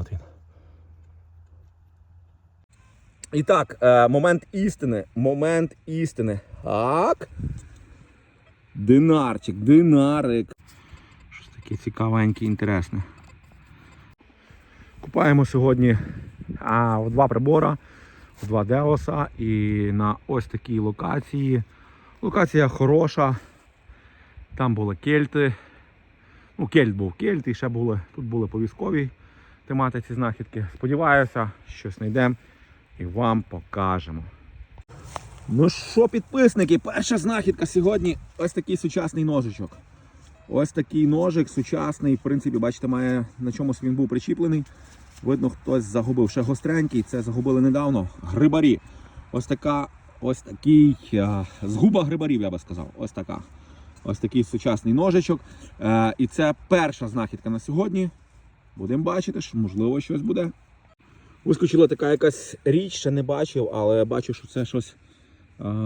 От він. І так, е, момент істини. Момент істини. Так. Динарчик, динарик. Щось таке цікавеньке, інтересне. Купаємо сьогодні а, в два прибора, в два деоса і на ось такій локації. Локація хороша. Там були кельти. Ну, кельт був кельт, і ще були, тут були по військовій тематиці знахідки. Сподіваюся, щось знайдемо і вам покажемо. Ну що, підписники, перша знахідка сьогодні ось такий сучасний ножичок. Ось такий ножик сучасний, в принципі, бачите, має на чомусь він був причіплений. Видно, хтось загубив ще гостренький, це загубили недавно. Грибарі. Ось така, ось такий а, згуба грибарів, я би сказав. Ось така. Ось такий сучасний ножичок. Е, і це перша знахідка на сьогодні. Будемо бачити, що можливо щось буде. Вискочила така якась річ, ще не бачив, але бачу, що це щось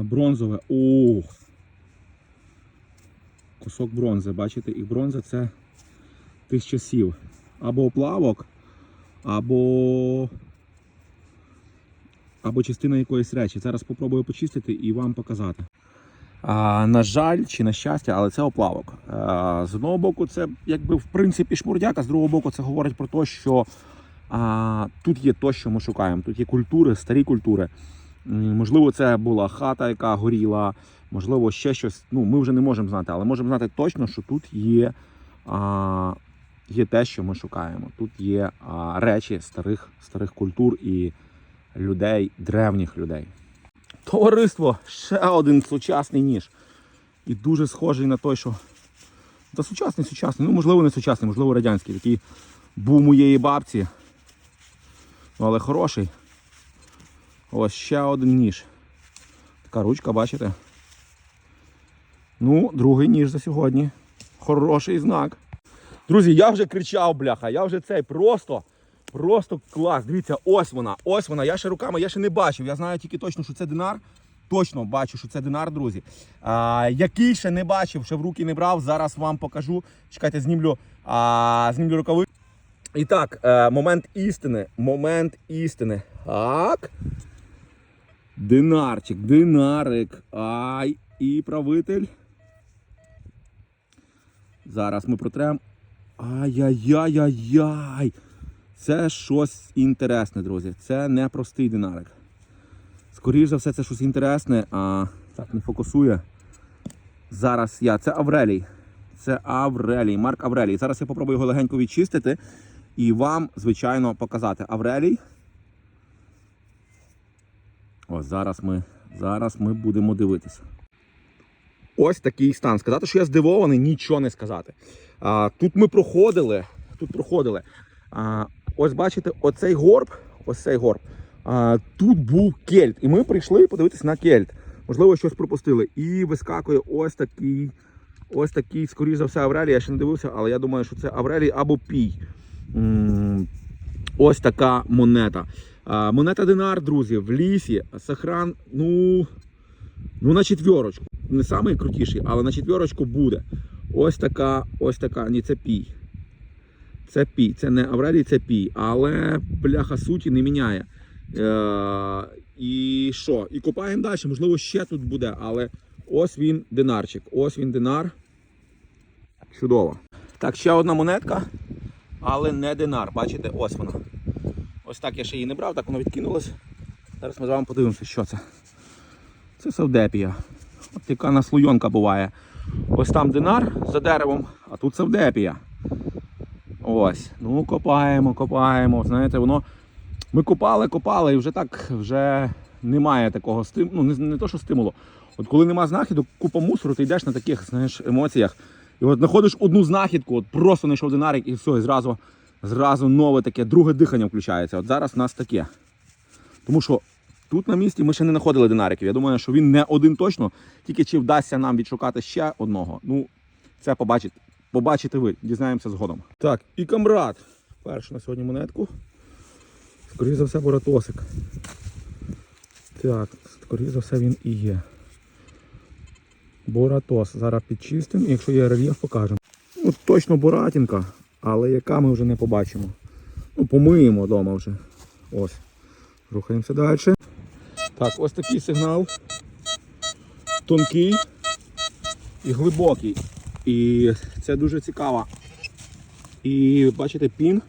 бронзове. Ух! Кусок бронзи, бачите, і бронза це тих часів. Або оплавок, або, або частина якоїсь речі. Зараз спробую почистити і вам показати. На жаль, чи на щастя, але це оплавок. З одного боку, це якби в принципі шмурдяк, а з другого боку, це говорить про те, що тут є те, що ми шукаємо. Тут є культури, старі культури. Можливо, це була хата, яка горіла, можливо, ще щось. Ну, ми вже не можемо знати, але можемо знати точно, що тут є, є те, що ми шукаємо. Тут є речі старих, старих культур і людей, древніх людей. Товариство, ще один сучасний ніж. І дуже схожий на той, що. Та сучасний, сучасний. Ну, можливо, не сучасний, можливо, радянський. Такий був моєї бабці. Ну, але хороший. Ось ще один ніж. Така ручка, бачите? Ну, другий ніж за сьогодні. Хороший знак. Друзі, я вже кричав, бляха, я вже цей просто, просто клас. Дивіться, ось вона, ось вона. Я ще руками, я ще не бачив. Я знаю тільки точно, що це динар. Точно бачу, що це динар, друзі. А, який ще не бачив, ще в руки не брав. Зараз вам покажу. Чекайте, знімлю, а, знімлю рукави. І так, е, момент істини. Момент істини. Так. Динарчик, динарик. Ай, і правитель. Зараз ми протрем. Ай-яй-яй-яй-яй. Це щось інтересне, друзі. Це не простий динарик. Скоріше за все, це щось інтересне, а так не фокусує. Зараз я. Це Аврелій. Це Аврелій, Марк Аврелій. Зараз я попробую його легенько відчистити і вам, звичайно, показати. Аврелій. Ось зараз ми, зараз ми будемо дивитися. Ось такий стан. Сказати, що я здивований, нічого не сказати. А, тут ми проходили. Тут проходили. А, ось бачите, оцей горб, ось горб. А, тут був кельт. І ми прийшли подивитися на кельт. Можливо, щось пропустили. І вискакує ось такий, ось такий, скоріш за все, Аврелій. Я ще не дивився, але я думаю, що це Аврелій або Пій. Ось така монета. А, монета Динар, друзі, в лісі. Сахран, ну, ну на четвірочку. Не самий але на четвірочку буде. Ось така, ось така. Ні, це пій. Це пій. Це не Аврелій, це пій. Але бляха суті не міняє. Е, і що? І копаємо далі. Можливо, ще тут буде, але ось він динарчик. Ось він динар. Чудово. Так, ще одна монетка, але не динар. Бачите, ось вона. Ось так я ще її не брав, так воно відкинулось. Зараз ми з вами подивимося, що це. Це савдепія. От яка наслойонка буває. Ось там динар за деревом, а тут савдепія. Ось. Ну, копаємо, копаємо. Знаєте, воно. Ми копали, копали, і вже так вже немає такого стимулу. Ну, не, не то, що стимулу. От коли нема знахідок, купа мусору, ти йдеш на таких знаєш, емоціях. І от знаходиш одну знахідку, от просто знайшов динарик і все, і зразу, зразу нове таке, друге дихання включається. От зараз у нас таке. Тому що тут на місці ми ще не знаходили динариків. Я думаю, що він не один точно, тільки чи вдасться нам відшукати ще одного. Ну, це побачите, побачите ви, дізнаємося згодом. Так, і камрад. Першу на сьогодні монетку. Скоріше за все, боратосик. Так, скоріше за все він і є. Боратос. Зараз підчистимо, якщо є рельєф, покажемо. Ну, точно боратінка, але яка ми вже не побачимо. Ну, помиємо вдома вже. Ось. Рухаємося далі. Так, ось такий сигнал. Тонкий і глибокий. І це дуже цікаво. І бачите, пін.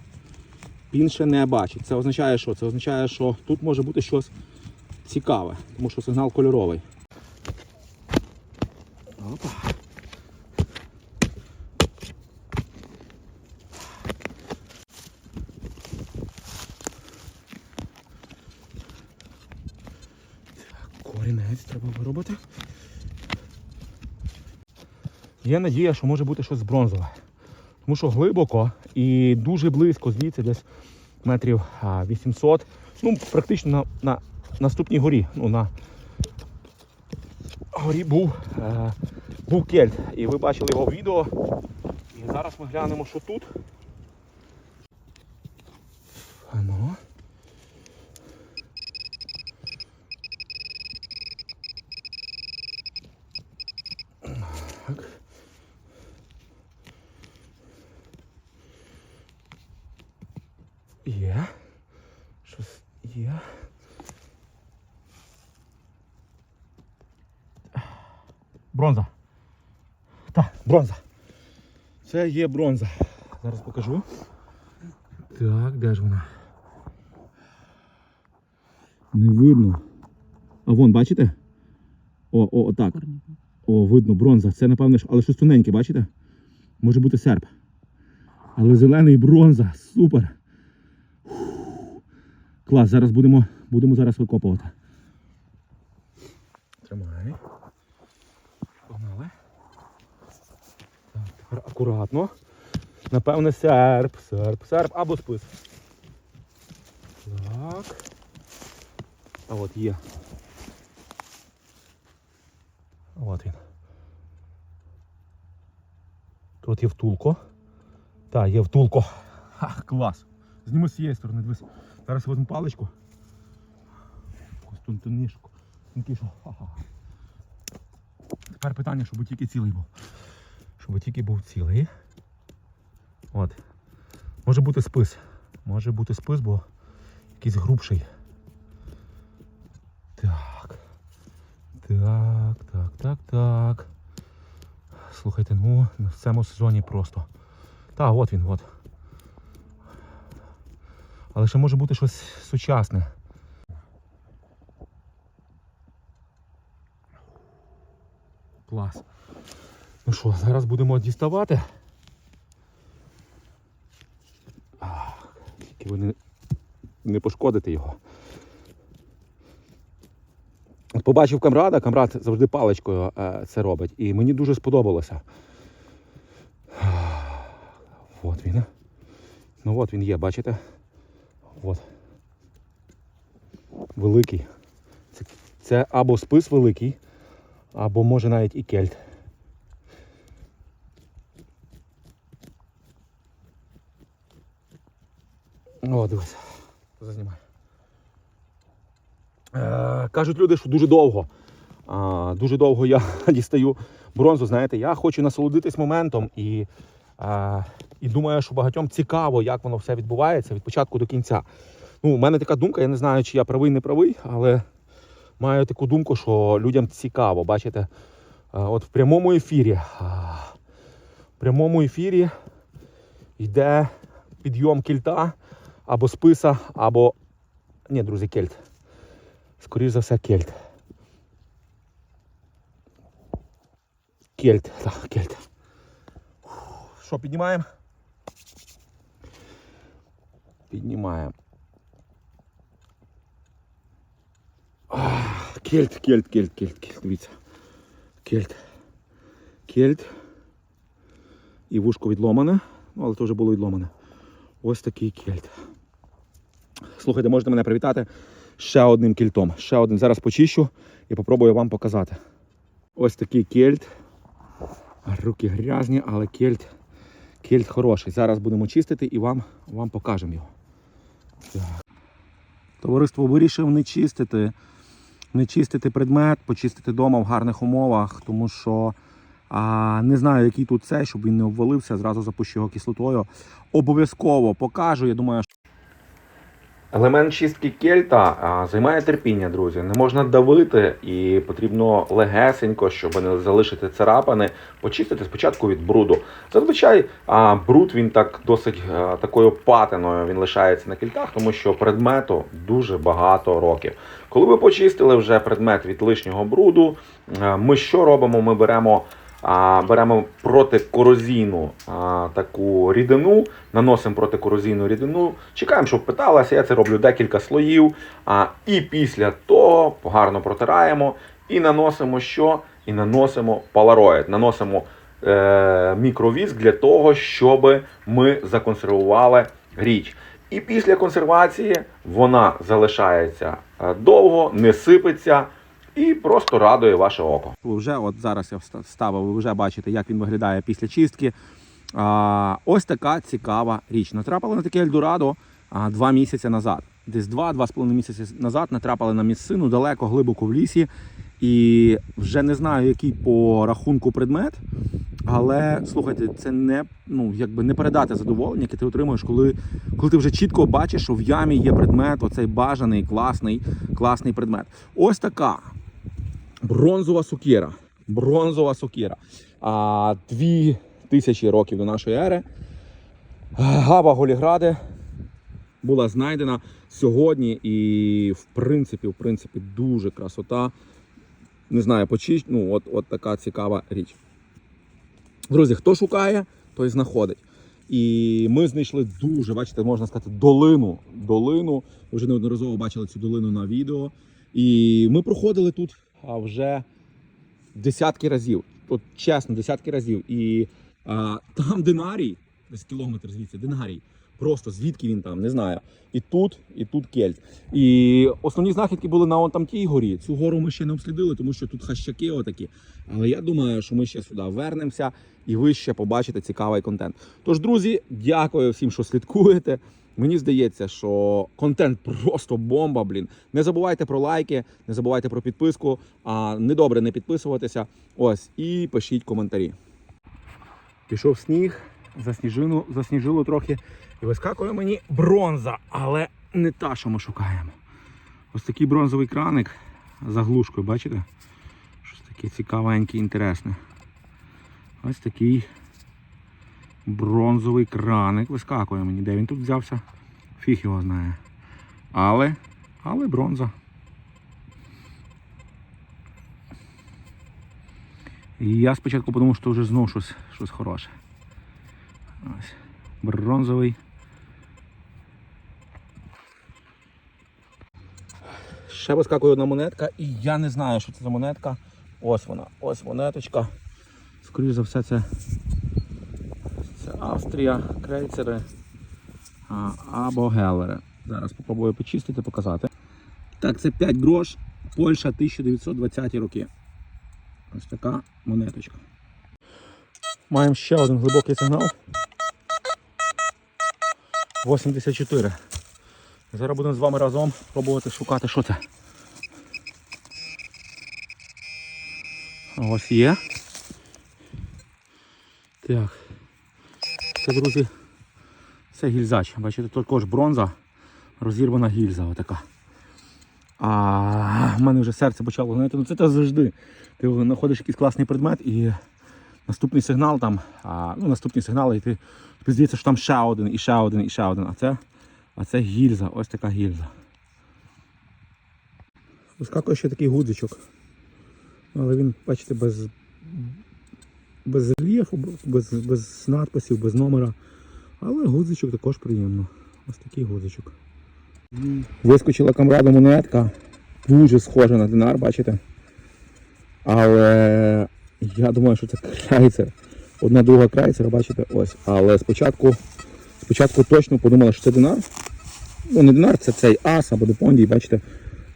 Пін ще не бачить. Це означає, що? Це означає, що тут може бути щось цікаве, тому що сигнал кольоровий. Опа. Корінець треба виробити. Є надія, що може бути щось бронзове. Тому що глибоко і дуже близько звідси десь метрів 800. Ну, практично на, на наступній горі. Ну, на горі був, е, був кельт. І ви бачили його відео. І зараз ми глянемо, що тут. Бронза. Так, бронза. Це є бронза. Зараз покажу. Так, де ж вона? Не видно. А вон, бачите? О, о, так. О, видно, бронза. Це, напевно, але щось тоненьке, бачите? Може бути серп. Але зелений бронза. Супер. Клас, зараз будемо, будемо зараз викопувати. Тримай. Погнали. Так, тепер акуратно. Напевне, серп, серп, серп або спис. Так. А от є. От він. Тут є втулко. Так, є втулко. Ха, клас. Зніми з цієї сторони, дивись. Зараз візьму паличку. Тонішку. Тепер питання, щоб тільки цілий був. Щоб тільки був цілий. От. Може бути спис. Може бути спис, бо якийсь грубший. Так. Так, так, так, так. Слухайте, ну в цьому сезоні просто. Та, от він, от. Але ще може бути щось сучасне. Клас. Ну що, зараз будемо діставати. Ах, Тільки ви не, не пошкодите його. От Побачив камрада, камрад завжди паличкою е, це робить. І мені дуже сподобалося. От він. Ну от він є, бачите? От. Великий. Це, це або спис великий, або може навіть і кельт. О, дивись. Зазнімай. Е, кажуть люди, що дуже довго. А, дуже довго я дістаю бронзу. Знаєте, я хочу насолодитись моментом і, а, і думаю, що багатьом цікаво, як воно все відбувається від початку до кінця. Ну, у мене така думка, я не знаю, чи я правий, не правий, але маю таку думку, що людям цікаво. Бачите, а, от в прямому ефірі. В прямому ефірі йде підйом кільта або списа, або. Ні, друзі, кельт. Скоріше за все, кельт. Кельт, так, кельт. Що, піднімаємо? Піднімаємо. Кельт, кельт, кельт, кельт, кельт, дивіться. Кельт. Кельт. І вушко відломане, ну, але теж було відломане. Ось такий кельт. Слухайте, можете мене привітати ще одним кільтом. Ще один. Зараз почищу і попробую вам показати. Ось такий кельт. Руки грязні, але кельт, кельт хороший. Зараз будемо чистити і вам, вам покажемо його. Так. Товариство вирішив не чистити. Не чистити предмет, почистити вдома в гарних умовах, тому що а, не знаю, який тут цей, щоб він не обвалився, зразу запущу його кислотою. Обов'язково покажу. Я думаю, Елемент чистки кельта займає терпіння, друзі. Не можна давити, і потрібно легесенько, щоб не залишити царапини, почистити спочатку від бруду. Зазвичай бруд він так досить такою патиною він лишається на кільтах, тому що предмету дуже багато років. Коли ви почистили вже предмет від лишнього бруду, ми що робимо? Ми беремо. Беремо протикорозійну таку рідину, наносимо протикорозійну рідину, чекаємо, щоб питалася. Я це роблю декілька слоїв. А, і після того гарно протираємо і наносимо що? І наносимо палароїд, наносимо е, мікровіск для того, щоб ми законсервували річ. І після консервації вона залишається е, довго, не сипеться і просто радує ваше око. Вже от зараз я вставив, ви вже бачите, як він виглядає після чистки. А, ось така цікава річ. Натрапили на таке Ельдорадо два місяці назад. Десь два-два з половиною місяці назад натрапили на місцину далеко, глибоко в лісі. І вже не знаю, який по рахунку предмет. Але слухайте, це не ну якби не передати задоволення, яке ти отримуєш, коли, коли ти вже чітко бачиш, що в ямі є предмет, оцей бажаний, класний, класний предмет. Ось така бронзова сукєра. Бронзова сукєра. А, дві тисячі років до нашої ери. Гава Голігради була знайдена сьогодні, і в принципі, в принципі, дуже красота. Не знаю, почищ... ну, от, от така цікава річ. Друзі, хто шукає, той знаходить. І ми знайшли дуже, бачите, можна сказати, долину. Долину. Ви вже неодноразово бачили цю долину на відео. І ми проходили тут вже десятки разів. От чесно, десятки разів. І а, там динарій, десь кілометр звідси, динарій. Просто звідки він там, не знаю. І тут, і тут кельт. І основні знахідки були на он там тій горі. Цю гору ми ще не обслідили, тому що тут хащаки отакі. Але я думаю, що ми ще сюди вернемося і ви ще побачите цікавий контент. Тож, друзі, дякую всім, що слідкуєте. Мені здається, що контент просто бомба, блін. Не забувайте про лайки, не забувайте про підписку. А недобре не підписуватися. Ось і пишіть коментарі. Пішов сніг, засніжину, засніжило трохи. І вискакує мені бронза, але не та, що ми шукаємо. Ось такий бронзовий краник заглушкою, бачите? Щось таке цікавеньке, інтересне. Ось такий бронзовий краник вискакує мені. Де він тут взявся? Фіг його знає. Але, але бронза. І я спочатку подумав, що вже знов щось, щось хороше. Ось. Бронзовий. Ще вискакує одна монетка, і я не знаю, що це за монетка. Ось вона, ось монеточка. Скоріше за все, це Австрія, крейцери або гелери. Зараз спробую почистити, показати. Так, це 5 грош, Польща 1920 роки. Ось така монеточка. Маємо ще один глибокий сигнал. 84. Зараз будемо з вами разом пробувати шукати, що це. Ось є. Так. Це, друзі, це гільзач. Бачите, також бронза, розірвана гільза отака. А в мене вже серце почало знаєте, ну це так завжди. Ти знаходиш якийсь класний предмет і наступний сигнал там, а, ну наступні сигнали, і ти тобі здається, що там ще один, і ще один, і ще один. А це, а це гільза, ось така гільза. Вискакує ще такий гудзичок. Але він, бачите, без, без рельєфу, без, без надписів, без номера. Але гудзичок також приємно. Ось такий гудзичок. Вискочила камрада монетка. Дуже схожа на динар, бачите? Але я думаю, що це крайцер. Одна друга крайцера, бачите, ось. Але спочатку, спочатку точно подумала, що це динар. Ну, не динар, це цей ас або депондій, бачите. Е,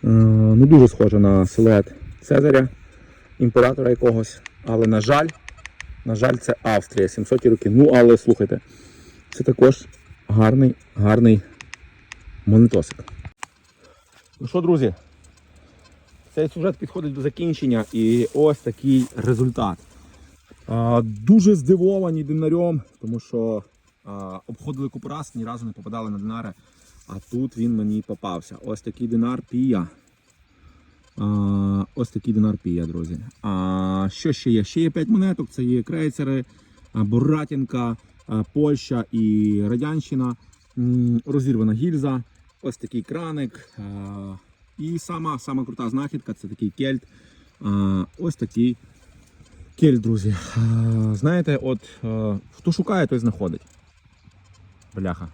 ну дуже схоже на силует Цезаря, імператора якогось. Але на жаль, на жаль, це Австрія, 700 роки. Ну, але слухайте, це також гарний, гарний монетосик. Ну що, друзі, цей сюжет підходить до закінчення і ось такий результат. А, дуже здивовані динарем, тому що а, обходили купу раз, ні разу не попадали на динари. А тут він мені попався. Ось такий динар пія. Ось такий динар пія, друзі. А, що ще є? Ще є 5 монеток. Це є крейцери, а, Боратінка, Польща і Радянщина. Розірвана гільза. Ось такий краник. І сама, сама крута знахідка це такий кельт. Ось такий кельт, друзі. Знаєте, от хто шукає, той знаходить. Бляха.